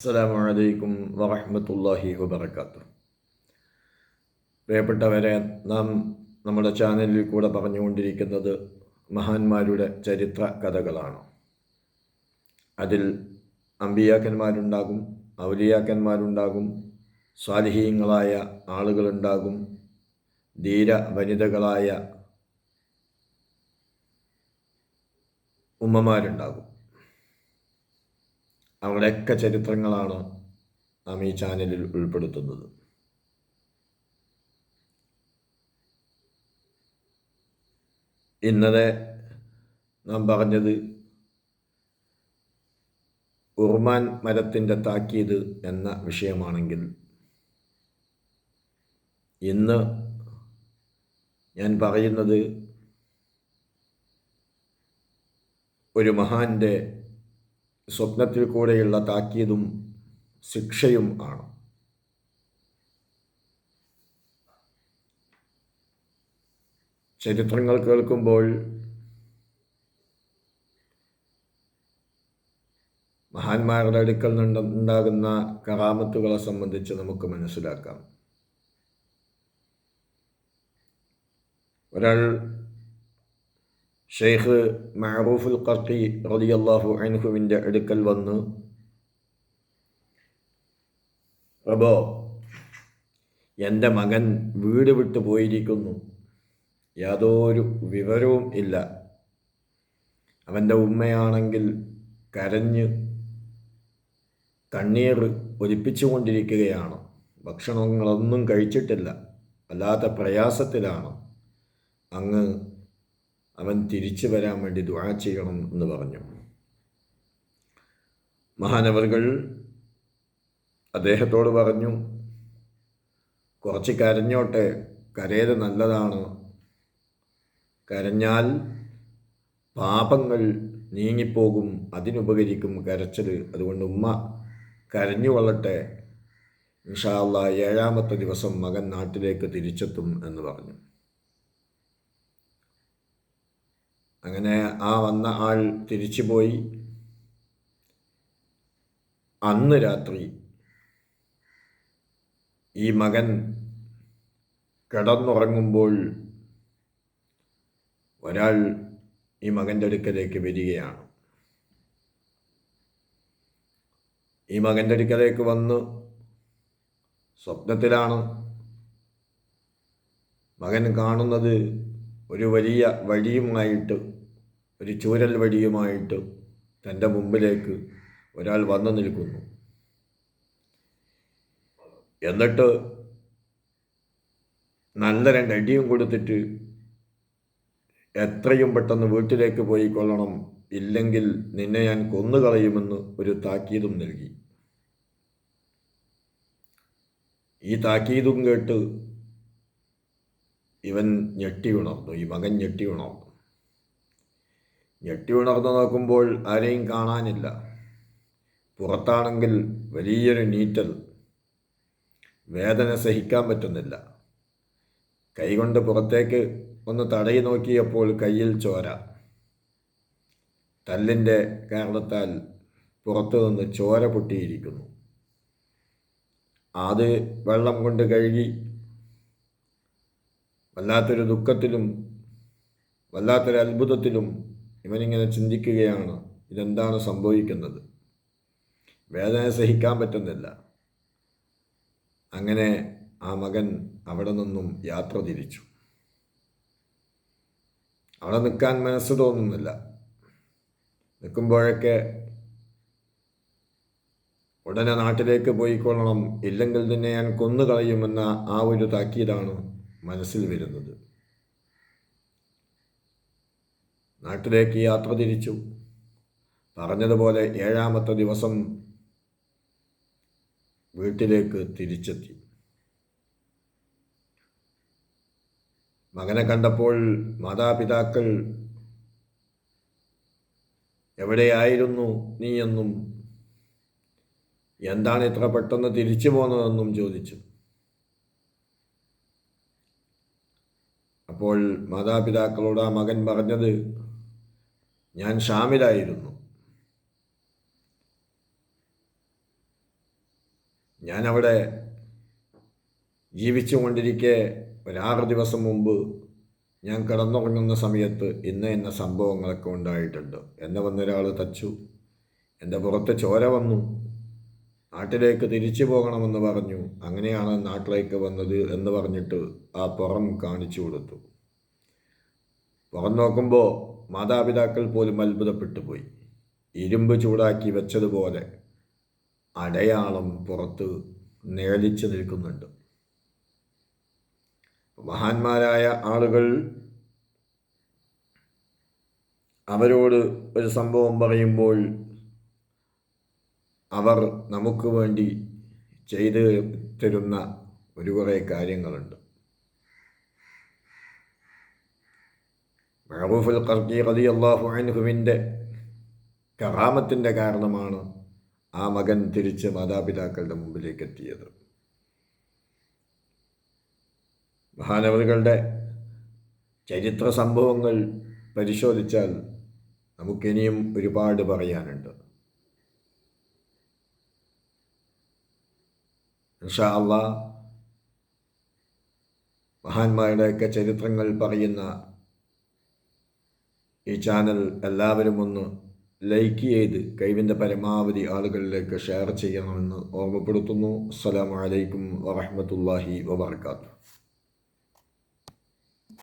അസ്സലാമു അലൈക്കും വറഹ്മത്തുള്ളാഹി വബർക്കാത്തു പ്രിയപ്പെട്ടവരെ നാം നമ്മുടെ ചാനലിൽ കൂടെ പറഞ്ഞുകൊണ്ടിരിക്കുന്നത് മഹാന്മാരുടെ ചരിത്ര കഥകളാണ്. അതിൽ അമ്പിയാക്കന്മാരുണ്ടാകും ഔലിയാക്കന്മാരുണ്ടാകും സ്വാലിഹീങ്ങളായ ആളുകളുണ്ടാകും ധീര വനിതകളായ ഉമ്മമാരുണ്ടാകും. അവരുടെയൊക്കെ ചരിത്രങ്ങളാണ് നാം ഈ ചാനലിൽ ഉൾപ്പെടുത്തുന്നത്. ഇന്നലെ നാം പറഞ്ഞത് ഉർമാൻ മരത്തിന്റെ താക്കീത് എന്ന വിഷയമാണെങ്കിൽ ഇന്ന് ഞാൻ പറയുന്നത് ഒരു മഹാന്റെ സ്വപ്നത്തിൽ കൂടെയുള്ള താക്കീതും ശിക്ഷയും ആണ്. ചരിത്രങ്ങൾ കേൾക്കുമ്പോൾ മഹാന്മാരുടെ അടുക്കൽ നിന്നുണ്ടാകുന്ന കറാമത്തുകളെ സംബന്ധിച്ച് നമുക്ക് മനസ്സിലാക്കാം. ഒരാൾ ഷെയ്ഖ് മഹറൂഫുൽ ഖർക്കി റളിയല്ലാഹു അൻഹുവിന്റെ അടുക്കൽ വന്ന്. പ്രഭോ എന്റെ മകൻ വീട് വിട്ടു പോയിരിക്കുന്നു. യാതൊരു വിവരവും ഇല്ല. അവന്റെ ഉമ്മയാണെങ്കിൽ കരഞ്ഞ് കണ്ണീർ ഒലിപ്പിച്ചുകൊണ്ടിരിക്കുകയാണ് ഭക്ഷണങ്ങളൊന്നും കഴിച്ചിട്ടില്ല. അല്ലാത്ത പ്രയാസത്തിലാണ്. അങ്ങ് അവൻ തിരിച്ചു വരാൻ വേണ്ടി ദുആ ചെയ്യണം എന്ന് പറഞ്ഞു. മഹാനവറുകൾ അദ്ദേഹത്തോട് പറഞ്ഞു കുറച്ച് കരഞ്ഞോട്ടെ കരയത് നല്ലതാണ്. കരഞ്ഞാൽ പാപങ്ങൾ നീങ്ങിപ്പോകും അതിനുപകരിക്കും കരച്ചൽ അതുകൊണ്ട് ഉമ്മ കരഞ്ഞു കൊള്ളട്ടെ. ഇൻഷാല്ല ഏഴാമത്തെ ദിവസം മകൻ നാട്ടിലേക്ക് തിരിച്ചെത്തും എന്ന് പറഞ്ഞു. അങ്ങനെ ആ വന്ന ആൾ തിരിച്ചു പോയി അന്ന് രാത്രി ഈ മകൻ കിടന്നുറങ്ങുമ്പോൾ ഒരാൾ ഈ മകന്റെ അടുക്കലേക്ക് വരികയാണ്. ഈ മകന്റെ അടുക്കലേക്ക് വന്ന് സ്വപ്നത്തിലാണ് മകൻ കാണുന്നത് ഒരു വലിയ വഴിയുമായിട്ട് ഒരു ചൂരൽ വഴിയുമായിട്ട് തന്റെ മുമ്പിലേക്ക് ഒരാൾ വന്നു നിൽക്കുന്നു. എന്നിട്ട് നല്ല രണ്ടടിയും കൊടുത്തിട്ട് എത്രയും പെട്ടെന്ന് വീട്ടിലേക്ക് പോയി കൊള്ളണം ഇല്ലെങ്കിൽ നിന്നെ ഞാൻ കൊന്നുകളയുമെന്ന് ഒരു താക്കീതും നൽകി. ഈ താക്കീതും കേട്ട് ഇവൻ ഞെട്ടി ഉണർന്നു ഈ മകൻ ഞെട്ടി ഉണർന്നു. ഞെട്ടി ഉണർന്നു നോക്കുമ്പോൾ ആരെയും കാണാനില്ല. പുറത്താണെങ്കിൽ വലിയൊരു നീറ്റൽ. വേദന സഹിക്കാൻ പറ്റുന്നില്ല. കൈകൊണ്ട് പുറത്തേക്ക് ഒന്ന് തടയി നോക്കിയപ്പോൾ കയ്യിൽ ചോര. തല്ലിന്റെ കാരണത്താൽ പുറത്തു നിന്ന് ചോര പൊട്ടിയിരിക്കുന്നു. അത് വെള്ളം കൊണ്ട് കഴുകി വല്ലാത്തൊരു ദുഃഖത്തിലും വല്ലാത്തൊരു അത്ഭുതത്തിലും ഇവനിങ്ങനെ ചിന്തിക്കുകയാണ് ഇതെന്താണ് സംഭവിക്കുന്നത്? വേദന സഹിക്കാൻ പറ്റുന്നില്ല. അങ്ങനെ ആ മകൻ അവിടെ നിന്നും യാത്ര തിരിച്ചു. അവിടെ നിൽക്കാൻ മനസ്സ് തോന്നുന്നില്ല. നിൽക്കുമ്പോഴൊക്കെ ഉടനെ നാട്ടിലേക്ക് പോയിക്കൊള്ളണം ഇല്ലെങ്കിൽ തന്നെ ഞാൻ കൊന്നുകളയുമെന്ന ആ ഒരു താക്കീതാണ് മനസ്സിൽ വരുന്നത്. നാട്ടിലേക്ക് യാത്ര തിരിച്ചു. പറഞ്ഞതുപോലെ ഏഴാമത്തെ ദിവസം വീട്ടിലേക്ക് തിരിച്ചെത്തി. മകനെ കണ്ടപ്പോൾ മാതാപിതാക്കൾ എവിടെയായിരുന്നു നീ എന്നും? എന്താണ് ഇത്ര പെട്ടെന്ന് തിരിച്ചു പോന്നതെന്നും ചോദിച്ചു. അപ്പോൾ മാതാപിതാക്കളോട് ആ മകൻ പറഞ്ഞത് ഞാൻ ഷാമിലായിരുന്നു. ഞാനവിടെ ജീവിച്ചുകൊണ്ടിരിക്കെ ഒരാറ് ദിവസം മുമ്പ് ഞാൻ കിടന്നുറങ്ങുന്ന സമയത്ത് ഇന്ന ഇന്ന സംഭവങ്ങളൊക്കെ ഉണ്ടായിട്ടുണ്ട്. എന്നെ വന്നൊരാൾ തച്ചു. എന്റെ പുറത്ത് ചോര വന്നു. നാട്ടിലേക്ക് തിരിച്ചു പോകണമെന്ന് പറഞ്ഞു. അങ്ങനെയാണ് നാട്ടിലേക്ക് വന്നത് എന്ന് പറഞ്ഞിട്ട് ആ പുറം കാണിച്ചു കൊടുത്തു. പുറം നോക്കുമ്പോൾ മാതാപിതാക്കൾ പോലും അത്ഭുതപ്പെട്ടു പോയി. ഇരുമ്പ് ചൂടാക്കി വെച്ചതുപോലെ അടയാളം പുറത്ത് നിഴലിച്ചു നിൽക്കുന്നുണ്ട്. മഹാന്മാരായ ആളുകൾ അവരോട് ഒരു സംഭവം പറയുമ്പോൾ അവർ നമുക്ക് വേണ്ടി ചെയ്തു തരുന്ന ഒരു കുറേ കാര്യങ്ങളുണ്ട്. മഹബൂഫുൽ ഖർക്കി റതി അള്ളാഹു അൻഹുവിന്റെ കറാമത്തിന്റെ കാരണമാണ് ആ മകൻ തിരിച്ച് മാതാപിതാക്കളുടെ മുമ്പിലേക്ക് എത്തിയത് മഹാനവറുകളുടെ ചരിത്ര സംഭവങ്ങൾ പരിശോധിച്ചാൽ നമുക്കിനിയും ഒരുപാട് പറയാനുണ്ട്. ഇൻഷാ മഹാന്മാരുടെയൊക്കെ ചരിത്രങ്ങൾ പറയുന്ന ഈ ചാനൽ എല്ലാവരും ഒന്ന് ലൈക്ക് ചെയ്ത് കഴിവിന്റെ പരമാവധി ആളുകളിലേക്ക് ഷെയർ ചെയ്യണമെന്ന് ഓർമ്മപ്പെടുത്തുന്നു. അസ്സലാമു അലൈക്കും വറഹ്മത്തുള്ളാഹി വബർക്കാത്തു